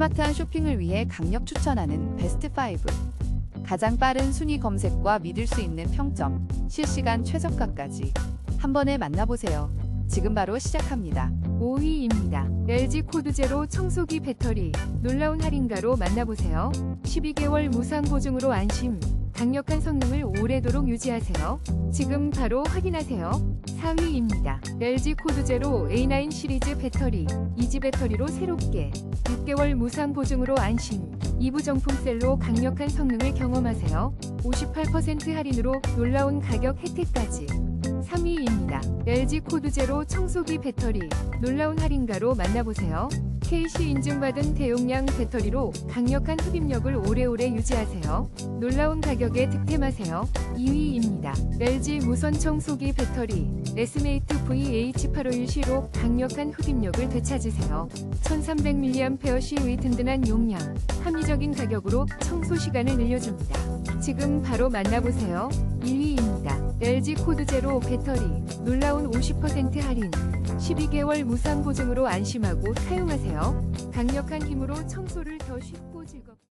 스마트한 쇼핑을 위해 강력 추천하는 베스트 5. 가장 빠른 순위 검색과 믿을 수 있는 평점, 실시간 최저가까지 한 번에 만나보세요. 지금 바로 시작합니다. 5위입니다. LG 코드 제로 청소기 배터리 놀라운 할인가로 만나보세요. 12개월 무상 보증으로 안심. 강력한 성능을 오래도록 유지하세요. 지금 바로 확인하세요. 4위입니다. LG 코드 제로 A9 시리즈 배터리 이지 배터리로 새롭게 6개월 무상 보증으로 안심. 2부 정품 셀로 강력한 성능을 경험하세요. 58% 할인으로 놀라운 가격 혜택까지. 3위입니다. LG 코드 제로 청소기 배터리 놀라운 할인가로 만나보세요. KC 인증받은 대용량 배터리로 강력한 흡입력을 오래오래 유지하세요. 놀라운 가격에 득템하세요. 2위입니다. LG 무선 청소기 배터리 레스메이트 VH851C로 강력한 흡입력을 되찾으세요. 1300mAh의 든든한 용량, 합리적인 가격으로 청소 시간을 늘려줍니다. 지금 바로 만나보세요. 1위입니다. LG 코드 제로 배터리 놀라운 50% 할인 12개월 무상 보증으로 안심하고 사용하세요. 강력한 힘으로 청소를 더 쉽고 즐겁게